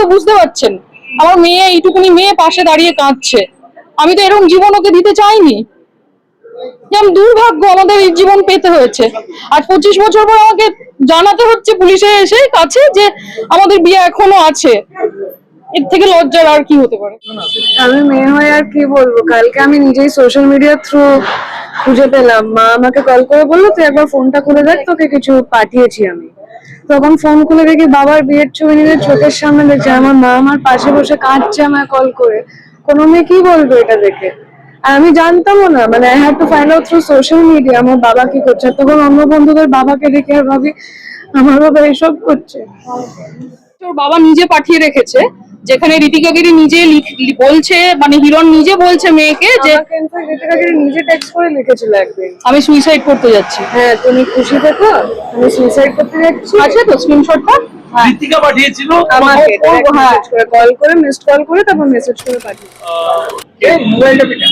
তো বুঝতে পারছেন। আমার মেয়ে, এইটুকুনি মেয়ে পাশে দাঁড়িয়ে কাঁদছে। আমি তো এরকম জীবন ওকে দিতে চাইনি। দুর্ভাগ্য আমাদের এই জীবন পেতে হয়েছে। আর পঁচিশ বছর পর আমাকে জানাতে হচ্ছে পুলিশে এসে কাছে যে আমাদের বিয়ে এখনও আছে। এর থেকে লজ্জার আর কি হতে পারে? আমি মেয়ে হয়ে আর কি বলব? কালকে আমি নিজেই সোশ্যাল মিডিয়ার থ্রু খুঁজে পেলাম। মা আমাকে কল করে বলল, তুই একবার ফোনটা খুলে দেখ, তোকে কিছু পাঠিয়েছি আমি। তখন ফোন খুলে দেখি বাবার বিয়ের ছবি নিজের চোখের সামনে দেখছে, আমার মা আমার পাশে বসে কাঁদছে আমায় কল করে। কোনো মেয়ে কি বলবে এটা দেখে? আর আমি জানতামও না মানে I had to find out through social media আমার বাবা কি করছে। তখন অন্য বন্ধুদের বাবাকে দেখে আর ভাবি, আমার বাবা এসব করছে। তোর বাবা নিজে পাঠিয়ে রেখেছে যেখানে ঋতিকা গিরি নিজে বলছে মানে হিরণ নিজে বলছে মেয়েকে যে আমাকে ঋতিকা গিরি নিজে টেক্সট করে লিখেছিল একদিন। আমি সুইসাইড করতে যাচ্ছি। হ্যাঁ তুমি খুশি থেকো আমি সুইসাইড করতে যাচ্ছি। আছে তো স্ক্রিনশটটা ঋতিকা পাঠিয়েছিল আমাকে হ্যাঁ। কল করে। মিসড কল করে তারপর মেসেজ করে পাঠিয়ে মোবাইলটা পেটা।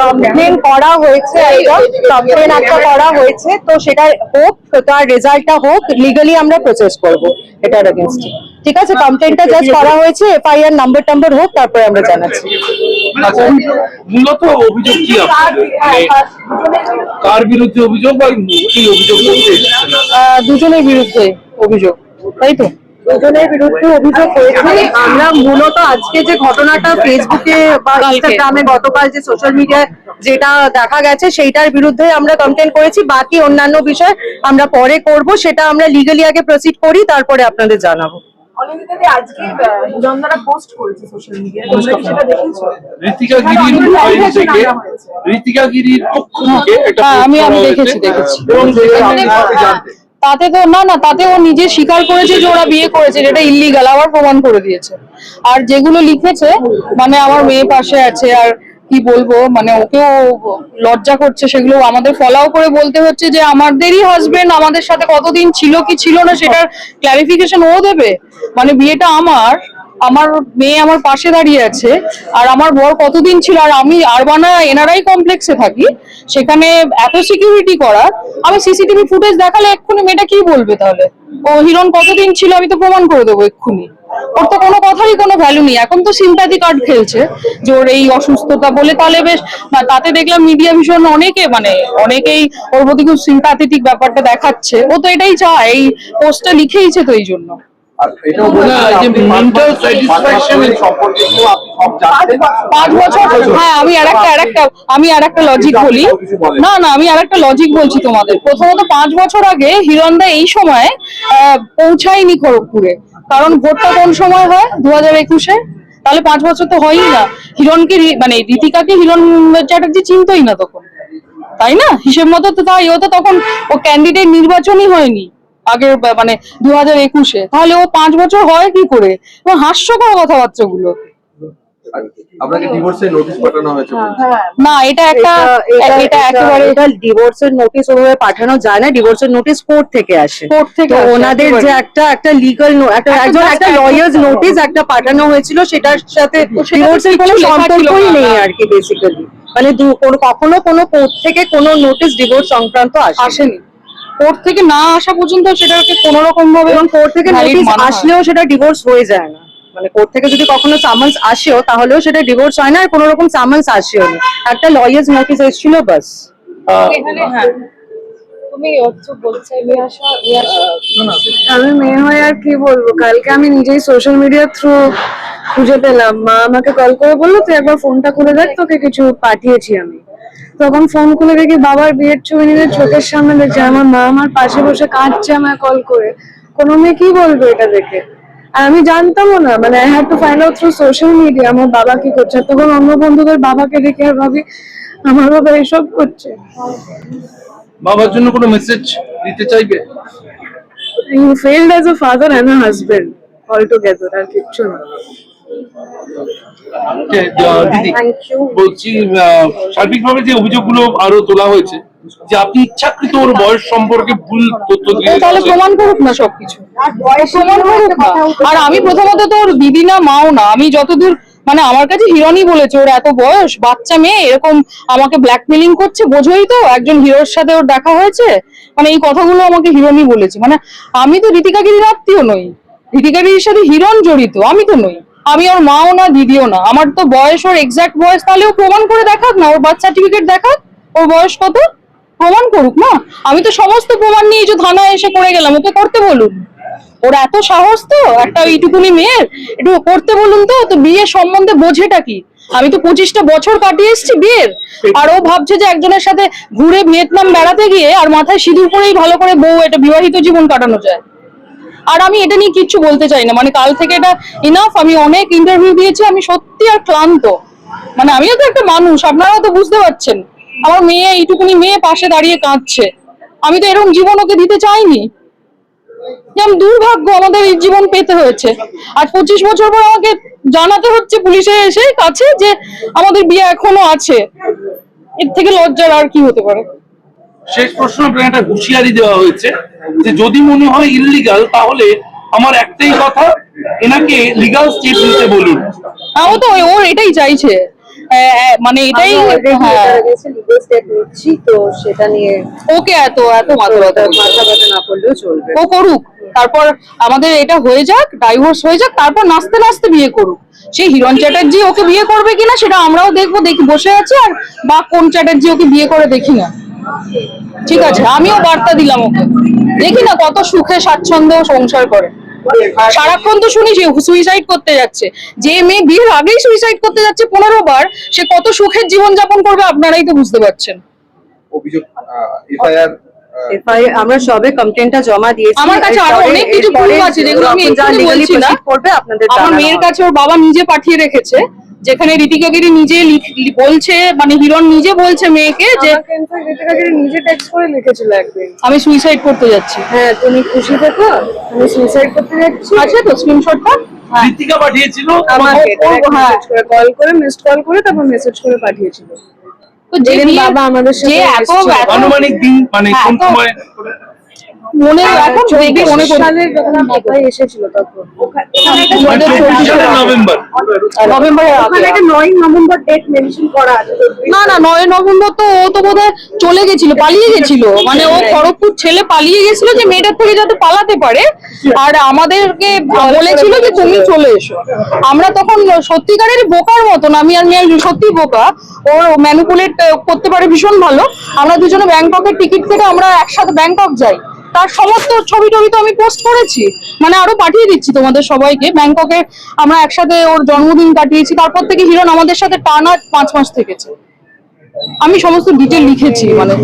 কমপ্লেন করা হয়েছে একদম। কমপ্লেন একটা করা হয়েছে তো সেটা হোক তার রেজাল্টটা হোক লিগালি আমরা প্রসেস করব এটার এগেনস্টে ঠিক আছে কমপ্লেনটা জাস্ট করা হয়েছে এফআইআর নাম্বার টাম্বার হোক তারপরে আমরা জানাচ্ছি। আচ্ছা মূলত অভিযোগ কি মানে কার বিরুদ্ধে অভিযোগ বা কি অভিযোগ আহ, দুজনের বিরুদ্ধে অভিযোগ তাই তো? দুজনের বিরুদ্ধে অভিযোগ হয়েছে। আমরা মূলত আজকে যে ঘটনাটা ফেসবুকে বা ইনস্টাগ্রামে গতকাল যে সোশ্যাল মিডিয়ায় যেটা দেখা গেছে সেইটার বিরুদ্ধে আমরা কমপ্লেন করেছি। বাকি অন্যান্য বিষয় আমরা পরে করব সেটা আমরা লিগালি আগে প্রসিড করি তারপরে আপনাদের জানাব। ঋতিকা গিরির মোবাইল থেকে ঋতিকা গিরির পক্ষ থেকে একটা হ্যাঁ, আমি- আমি দেখেছি, দেখেছি। এবং সেখানে আপনি জানতেন তাতে তো না না তাতে ও নিজে স্বীকার করেছে যে ওরা বিয়ে করেছে যেটা ইল্লিগাল আবার প্রমাণ করে দিয়েছে। আর যেগুলো লিখেছে মানে আমার মেয়ে পাশে আছে আর কি বলব? মানে ওকেও লজ্জা করছে, সেগুলো আমাদের ফলাও করে বলতে হচ্ছে যে আমাদেরই হাজবেন্ড আমাদের সাথে কতদিন ছিল কি ছিল না সেটার ক্লারিফিকেশন ও দেবে। মানে বিয়েটা আমার আমার মেয়ে আমার পাশে দাঁড়িয়ে আছে, আর আমার বর কতদিন ছিল, আর আমি আরবানা এনআরআই কমপ্লেক্সে থাকি, সেখানে এত সিকিউরিটি করা আমি সিসিটিভি ফুটেজ দেখালে এক্ষুনি মেয়েটা কি বলবে তাহলে? ও হিরণ কতদিন ছিল আমি তো প্রমাণ করে দেবো এক্ষুনি। ওর তো কোনো কথারই কোনো ভ্যালু নেই। এখন তো সিম্প্যাথি কার্ড খেলছে যে ওর এই অসুস্থতা বলে তাহলে বেশ তাতে দেখলাম মিডিয়া ভীষণ অনেকে মানে অনেকেই ওর প্রতি খুব সিম্প্যাথেটিক ব্যাপারটা দেখাচ্ছে। ও তো এটাই চায়, এই পোস্টটা লিখেইছে তো এই জন্য হ্যাঁ আমি আর একটা আর একটা আমি আর একটা লজিক বলি। না না আমি আর একটা লজিক বলছি তোমাদের। প্রথমত পাঁচ বছর আগে হিরণদা এই সময় আহ, পৌঁছায়নি খড়গপুরে। কারণ ভোটটা কোন সময় হয়? দু হাজার একুশে? তাহলে পাঁচ বছর তো হয়ই না। হিরণকে রি- মানে রীতিকাকে হিরণ চ্যাটার্জি চিনতই না তখন। তাই না? হিসেব মতো তো তাই ও তো তখন ও ক্যান্ডিডেট নির্বাচনই হয়নি। আগের মানে দু হাজার একুশে। তাহলে ও পাঁচ বছর হয় কি করে? এবং হাস্যকর কথাবার্তাগুলো। আপনাকে ডিভোর্সের নোটিশ পাঠানো হয়েছে না এটা একটা এটা একেবারে এটা ডিভোর্সের নোটিশ ওভাবে পাঠানো যায় না। ডিভোর্সের নোটিশ কোর্ট থেকে আসে। কোর্ট থেকে ওনাদের যে একটা একটা লিগাল একটা একজন লয়ার্স নোটিশ একটা পাঠানো হয়েছিল। সেটার সাথে ডিভোর্সের কোনো কিচ্ছু লেখা ছিল সম্পর্কই নেই আর কি বেসিক্যালি মানে কখনো কোনো কোর্ট থেকে কোনো নোটিশ ডিভোর্স সংক্রান্ত আসে আসেনি। কোর্ট থেকে না আসা পর্যন্ত সেটাকে কোন রকম ভাবে এবং কোর্ট থেকে নোটিশ আসলেও সেটা ডিভোর্স হয়ে যায় না। মানে কোর্ট থেকে যদি কখনো সামান্স আসেও তাহলেও সেটা ডিভোর্স হয় না আর কোনো রকম সামান্স আসেও না। একটা লয়ার্স নোটিশ এসেছিল বাস আহ, আমি মেয়ে হয়ে আর কি বলব? কালকে আমি নিজেই সোশ্যাল মিডিয়ার থ্রু খুঁজে পেলাম। মা আমাকে কল করে বলল তুই একবার ফোনটা খুলে দেখ তোকে কিছু পাঠিয়েছি আমি। তখন ফোন খুলে দেখি বাবার বিয়ের ছবি নিজের চোখের সামনে দেখছে আমার মা আমার পাশে বসে কাঁদছে আমায় কল করে। কোনো মেয়ে কি বলবে এটা দেখে? আর আমি জানতামও না মানে I had to find out through social media আমার বাবা কি করছে। তখন অন্য বন্ধুদের বাবাকে দেখে আর ভাবি আমার বাবা এসব করছে। বাবার জন্য কোনো মেসেজ দিতে চাইবে? You failed as a father and a husband all together আর কিচ্ছু না। দিদি? বলছি সার্বিকভাবে যে অভিযোগগুলো আরও তোলা হয়েছে যে আপনি ইচ্ছাকৃত ওর বয়স সম্পর্কে ভুল তথ্য দিয়ে তাহলে প্রমাণ করুক না সবকিছু। প্রমাণ করুক না। আর আমি প্রথমত তো ওর দিদি না মাও না। আমি যতদূর মানে আমার কাছে হিরণই বলেছে ওর এত বয়স বাচ্চা মেয়ে এরকম আমাকে ব্ল্যাকমেলিং করছে বোঝোই তো একজন হিরোর সাথে ওর দেখা হয়েছে। মানে এই কথাগুলো আমাকে হিরণই বলেছে। মানে আমি তো রীতিকা গিরির আত্মীয় নই। ঋতিকাদির সাথে হিরণ জড়িত আমি তো নই। আমি ওর মাও না, দিদিও না। আমার তো বয়স ওর এক্সাক্ট বয়স, তাহলে ও প্রমাণ করে দেখাক না? ওর বার্থ সার্টিফিকেট দেখাক? ওর বয়স কত? প্রমাণ করুক, না? আমি তো সমস্ত প্রমাণ নিয়ে যে থানায় এসে করে গেলাম, ওকে করতে বলুন। ওর এত সাহস তো, একটা এইটুকুনি মেয়ের? একটু করতে বলুন তো তো বিয়ে সম্বন্ধে বোঝেটা কি? আমি তো পঁচিশটা বছর কাটিয়ে এসেছি বিয়ের। আর ও ভাবছে যে একজনের সাথে ঘুরে ভিয়েতনাম বেড়াতে গিয়ে আর মাথায় সিঁদুর পরেই ভালো করে বউ এটা বিবাহিত জীবন কাটানো যায়। আর আমি এটা নিয়ে কিচ্ছু বলতে চাই না। মানে কাল থেকে এটা ইনাফ আমি অনেক ইন্টারভিউ দিয়েছি, আমি সত্যি আর ক্লান্ত। মানে আমিও তো একটা মানুষ, আপনারাও তো বুঝতে পারছেন। আমার মেয়ে এইটুকুনি মেয়ে পাশে দাঁড়িয়ে কাঁদছে। আমি তো এরকম জীবন ওকে দিতে চাইনি। যেমন দুর্ভাগ্য আমাদের এই জীবন পেতে হয়েছে। আর পঁচিশ বছর পর আমাকে জানাতে হচ্ছে পুলিশে এসে কাছে যে আমাদের বিয়ে এখনও আছে। এর থেকে লজ্জার আর কি হতে পারে? শেষ প্রশ্ন আপনাকে একটা হুঁশিয়ারি দেওয়া হয়েছে যে যদি মনে হয় ইললিগাল তাহলে আমার একটাই কথা এনাকে লিগাল স্টেপ নিতে বলুন। হ্যাঁ, ও তো ওই- ওর এটাই চাইছে। মানে এটাই হ্যাঁ। তো সেটা নিয়ে ওকে এত এত মাথা ব্যথা মাথা ব্যথা না পড়লেও চলবে। ও করুক তারপর আমাদের এটা হয়ে যাক ডাইভোর্স হয়ে যাক তারপর নাচতে নাচতে বিয়ে করুক। সেই হিরণ চ্যাটার্জি ওকে বিয়ে করবে কিনা সেটা আমরাও দেখব দেখি বসে আছি আর বা কোন চ্যাটার্জি ওকে বিয়ে করে দেখি না। ঠিক আছে আমিও বার্তা দিলাম ওকে। দেখি না কত সুখে স্বাচ্ছন্দ্য সংসার করে। সারাক্ষণ তো শুনি যে সুইসাইড করতে যাচ্ছে। যে মেয়ে বিয়ের আগেই সুইসাইড করতে যাচ্ছে পনেরো বার সে কত সুখের জীবন যাপন করবে আপনারাই তো বুঝতে পারছেন। অভিযোগ এফআইআর এফআই আমরা সবে কমপ্লেনটা জমা দিয়েছি। আমার কাছে আরও অনেক কিছু এরপরে আছে যেগুলো আমি এক্ষুনি বলছি না। করবে আপনাদের আমার মেয়ের কাছে ওর বাবা নিজে পাঠিয়ে রেখেছে। যেখানে ঋতিকা গিরি নিজে বলছে মানে হিরণ নিজে বলছে মেয়েকে যে ইনফ্যাক্ট নিজে টেক্সট করে লিখেছিল একদিন। আমি সুইসাইড করতে যাচ্ছি। হ্যাঁ তুমি খুশি থেকো আমি সুইসাইড করতে যাচ্ছি। আছে তো স্ক্রিনশটটা ঋতিকা পাঠিয়েছিল? আমাকে ও- হ্যাঁ। কল করে মিসড কল করে তারপর মেসেজ করে পাঠিয়েছিল। তো যে যেদিন বাবা আমাদের সাথে যে এত আনুমানিক দিন মানে হ্যাঁ, কোন সময়? মনে এখন দেখে মনে সালের যখন আমার বাবাই এসেছিল তখন। চব্বিশ সালের নভেম্বর। নভেম্বরের আগে। ওখানে একটা নয় নভেম্বর ডেট মেনশন করা না না নয় নভেম্বর তো ও তো বোধহয় চলে গেছিল পালিয়ে গেছিল। মানে ও খড়গপুর ছেলে পালিয়ে গেছিল যে মেয়েটার থেকে যাতে পালাতে পারে। আর আমাদেরকে বলেছিল যে তুমি চলে এসো। আমরা তখন সত্যিকারের বোকার মতন আমি আর মেয়ে সত্যি বোকা। ও ম্যানুপুলেট করতে পারে ভীষণ ভালো। আমরা দুজনে ব্যাংককের টিকিট কেটে আমরা একসাথে ব্যাংকক যাই। তার সমস্ত ছবি টবি তো আমি পোস্ট করেছি। মানে আরও পাঠিয়ে দিচ্ছি তোমাদের সবাইকে। ব্যাংককে আমরা একসাথে ওর জন্মদিন কাটিয়েছি। তারপর থেকে হিরণ আমাদের সাথে টানা পাঁচ মাস থেকেছে। আমি সমস্ত ডিটেল লিখেছি মানে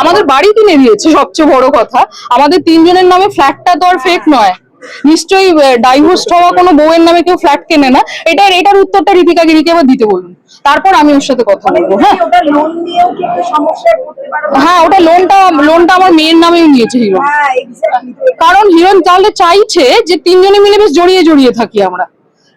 আমাদের বাড়ি কিনে দিয়েছে সবচেয়ে বড় কথা। আমাদের তিনজনের নামে ফ্ল্যাটটা তো আর ফেক নয়। নিশ্চয়ই ডাইভোর্স হওয়া কোনো বউয়ের নামে কেউ ফ্ল্যাট কেনে না। এটার এটার উত্তরটা রীতিকা গিরিকে আবার দিতে বলুন। তারপর আমি ওর সাথে কথা বলব হ্যাঁ? হ্যাঁ ওটা লোনটা লোনটা আমার মেয়ের নামেই নিয়েছে হিরণ হ্যাঁ কারণ হিরণ তাহলে চাইছে যে তিনজনে মিলে বেশ জড়িয়ে জড়িয়ে থাকি আমরা।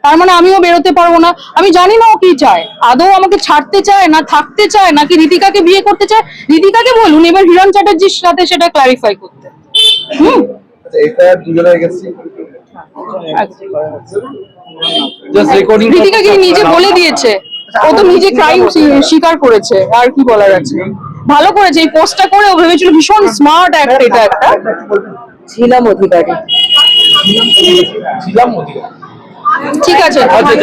তার মানে আমিও বেরোতে পারব না। আমি জানি না ও কি চায়। আদৌ আমাকে ছাড়তে চায় না থাকতে চায় নাকি রীতিকাকে বিয়ে করতে চায়? রীতিকাকে বলুন এবার হিরণ চ্যাটার্জির সাথে সেটা ক্লারিফাই করতে। হুম? এফআইআর দুজনে গেছি। জাস্ট রেকর্ডিং রীতিকাকে নিজে বলে দিয়েছে? ও তো নিজে ক্রাইম স্বীকার করেছে আর কি বলার আছে? ভালো করেছে এই পোস্টটা করে ও ভেবেছিল ভীষণ স্মার্ট অ্যাক্ট এটা একটা। ছিলাম অধিকারী। ছিলাম মোদি ঠিক আছে। আচ্ছা,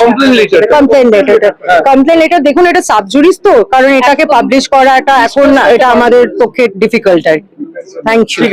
কমপ্লেন লেটার কমপ্লেন লেটার দেখুন এটা সাবজুরিস তো কারণ এটাকে পাবলিশ করাটা এখন এটা আমাদের পক্ষে ডিফিকাল্ট আর থ্যাংক ইউ